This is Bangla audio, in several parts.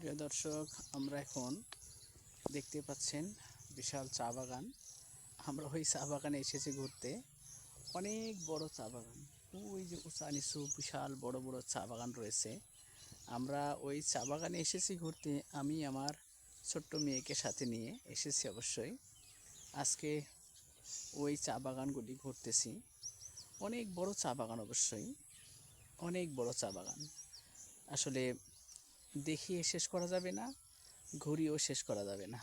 প্রিয় দর্শক, আমরা এখন দেখতে পাচ্ছেন বিশাল চা বাগান। আমরা ওই চা বাগানে এসেছি ঘুরতে। অনেক বড় চা বাগান। ওই যে উঁচা নিচু বিশাল বড় বড় চা বাগান রয়েছে। আমরা ওই চা বাগানে এসেছি ঘুরতে। আমি, আমার ছোট্ট মেয়েকে সাথে নিয়ে এসেছি অবশ্যই। আজকে ওই চা বাগানগুলি ঘুরতেছি। অনেক বড় চা বাগান অবশ্যই। অনেক বড় চা বাগান। আসলে দেখিয়ে শেষ করা যাবে না, ঘুরিয়েও শেষ করা যাবে না।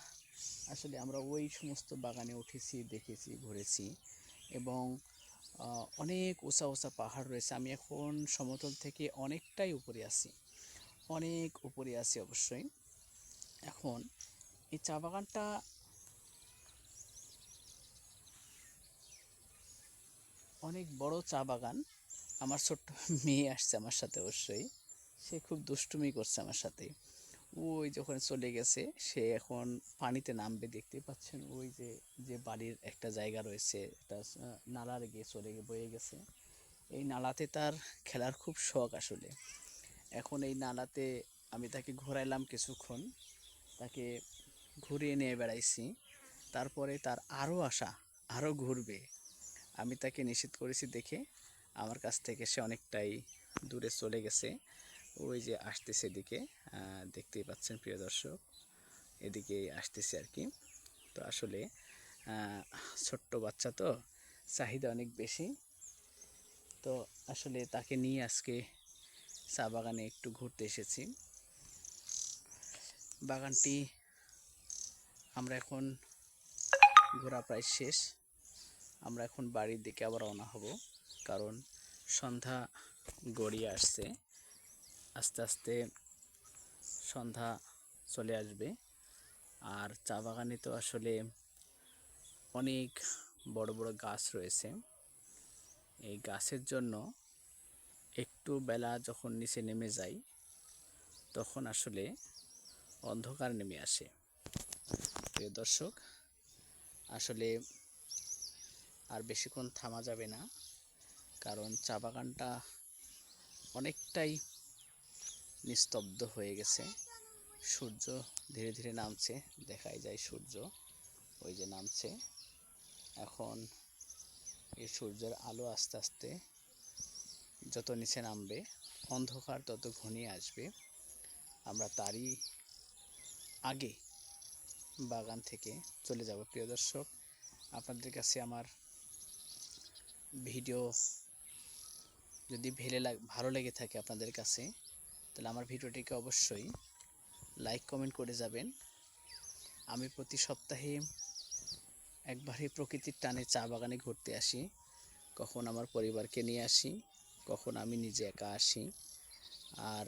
আসলে আমরা ওই সমস্ত বাগানে উঠেছি, দেখেছি, ঘুরেছি এবং অনেক উঁচা উঁচা পাহাড় রয়েছে। আমি এখন সমতল থেকে অনেকটাই উপরে আছি, অনেক উপরে আছি অবশ্যই। এখন এই চা বাগানটা অনেক বড় চা বাগান। আমার ছোট্ট মেয়ে আসছে আমার সাথে অবশ্যই। সে খুব দুষ্টুমি করছে আমার সাথে। ওই যখন চলে গেছে সে এখন পানিতে নামবে দেখতে পাচ্ছেন ওই যে যে বাড়ির একটা জায়গা রয়েছে আহ, নালার গিয়ে চলে গিয়ে বয়ে গেছে। এই নালাতে তার খেলার খুব শখ আসলে। এখন এই নালাতে আমি তাকে ঘোরাইলাম কিছুক্ষণ তাকে ঘুরিয়ে নিয়ে বেড়াইছি। তারপরে তার আরও আশা আরও ঘুরবে। আমি তাকে নিষেধ করেছি দেখে আমার কাছ থেকে সে অনেকটাই দূরে চলে গেছে। ওই যে আসতেছে এদিকে দেখতেই পাচ্ছেন প্রিয় দর্শক এদিকে আসতেছে আর কি। তো আসলে ছোট্ট বাচ্চা তো, চাহিদা অনেক বেশি। তো আসলে তাকে নিয়ে আজকে চা বাগানে একটু ঘুরতে এসেছি। বাগানটি আমরা এখন ঘোরা প্রায় শেষ। আমরা এখন বাড়ির দিকে আবার রওনা হব, কারণ সন্ধ্যা গড়িয়ে আসছে। আস্তে আস্তে সন্ধ্যা চলে আসবে। আর চা বাগানে তো আসলে অনেক বড় বড় গাছ রয়েছে। এই গাছের জন্য একটু বেলা যখন নিচে নেমে যায় তখন আসলে অন্ধকার নেমে আসে। প্রিয় দর্শক, আসলে আর বেশিক্ষণ থামা যাবে না, কারণ চা বাগানটা অনেকটাই নিস্তব্ধ হয়ে গেছে। সূর্য ধীরে ধীরে নামছে, দেখাই যায় সূর্য। ওই যে নামছে। এখন এই সূর্যের আলো আস্তে আস্তে যত নিচে নামবে, অন্ধকার তত ঘনিয়ে আসবে। আমরা তারই আগে বাগান থেকে চলে যাব। প্রিয় দর্শক, আপনাদের কাছে আমার ভিডিও যদি ভেলে লাগ, ভালো লেগে থাকে আপনাদের কাছে তাহলে আমার ভিডিওটিকে অবশ্যই লাইক কমেন্ট করে যাবেন। আমি প্রতি সপ্তাহে একবারে প্রকৃতির টানে চা বাগানে ঘুরতে আসি। কখন আমার পরিবারকে নিয়ে আসি, কখন আমি নিজে একা আসি। আর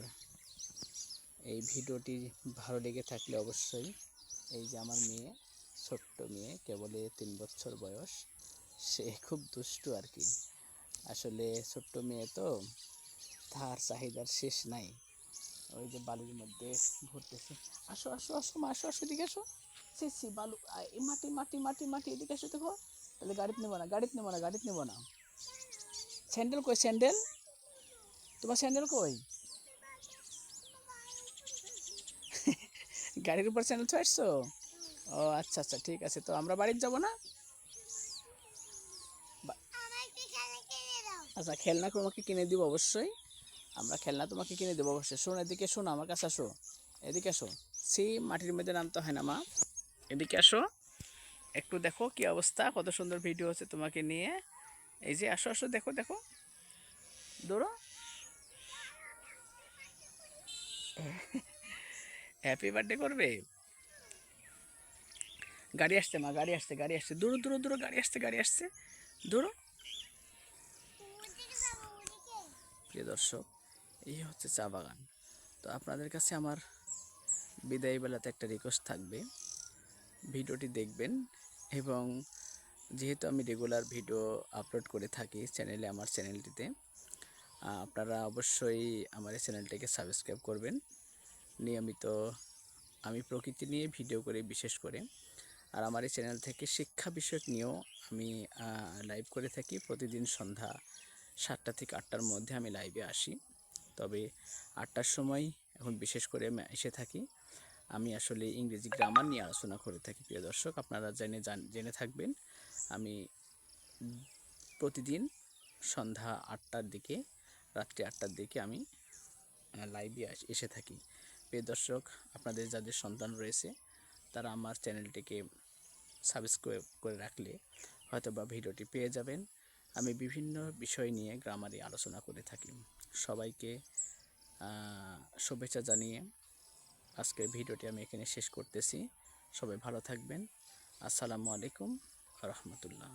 এই ভিডিওটি ভালো লেগে থাকলে অবশ্যই এই যে আমার মেয়ে, ছোট্ট মেয়ে, কেবলে তিন বছর বয়স, সে খুব দুষ্টু আর কি। আসলে ছোট্ট মেয়ে তো তার চাহিদার শেষ নাই। ওই যে বালুর মধ্যে ঘুরতেছে। আসো আসো আসো মা আসো আসো এদিকে আসো। সে সে বালু এই মাটি মাটি মাটি মাটি এদিকে আসো দেখো। তাহলে গাড়িতে নেব না গাড়িতে নেব না গাড়িতে নেব না। স্যান্ডেল কই স্যান্ডেল? তোমার স্যান্ডেল কই? গাড়ির উপর স্যান্ডেল আসছো? ও আচ্ছা আচ্ছা ঠিক আছে। তো আমরা বাড়িতে যাব না? আচ্ছা খেলনা তোমাকে কিনে দিব অবশ্যই। আমরা খেলনা তোমাকে কিনে দেবো অবশ্যই শোন এদিকে শোন আমার কাছে আসো এদিকে আসো সে মাটির মধ্যে নামতে হয় না মা এদিকে আসো একটু দেখো কি অবস্থা কত সুন্দর ভিডিও হচ্ছে তোমাকে নিয়ে এই যে আসো আসো দেখো দেখো দৌড়ো হ্যাপি বার্থডে করবে গাড়ি আসছে মা গাড়ি আসছে গাড়ি আসছে দূর দূর দূর গাড়ি আসছে গাড়ি আসছে দূরো প্রিয় দর্শক এই হচ্ছে চা বাগান। তো আপনাদের কাছে আমার বিদায়বেলাতে একটা রিকোয়েস্ট থাকবে। ভিডিওটি দেখবেন এবং যেহেতু আমি রেগুলার ভিডিও আপলোড করে থাকি চ্যানেলে আমার চ্যানেলটিতে আপনারা অবশ্যই আমার এই চ্যানেলটিকে সাবস্ক্রাইব করবেন। নিয়মিত আমি প্রকৃতি নিয়ে ভিডিও করে বিশেষ করে। আর আমার এই চ্যানেল থেকে শিক্ষা বিষয়ক নিয়েও আমি লাইভ করে থাকি। প্রতিদিন সন্ধ্যা সাতটা থেকে আটটার মধ্যে আমি লাইভে আসি। তবে আটটার সময় এখন বিশেষ করে এসে থাকি। আমি আসলে ইংরেজি গ্রামার নিয়ে আলোচনা করে থাকি, প্রিয় দর্শক। আপনারা জেনে জান জেনে থাকবেন, আমি প্রতিদিন সন্ধ্যা আটটার দিকে, রাত্রি আটটার দিকে আমি লাইভে এসে থাকি। প্রিয় দর্শক, আপনাদের যাদের সন্তান রয়েছে, তারা আমার চ্যানেলটিকে সাবস্ক্রাইব করে রাখলে হয়তো বা ভিডিওটি পেয়ে যাবেন। আমি বিভিন্ন বিষয় নিয়ে গ্রামারে আলোচনা করে থাকি। সবাইকে শুভেচ্ছা জানিয়ে আজকের ভিডিওটি আমি এখানে শেষ করতেছি। সবাই ভালো থাকবেন। আসসালামু আলাইকুম রহমতুল্লাহ।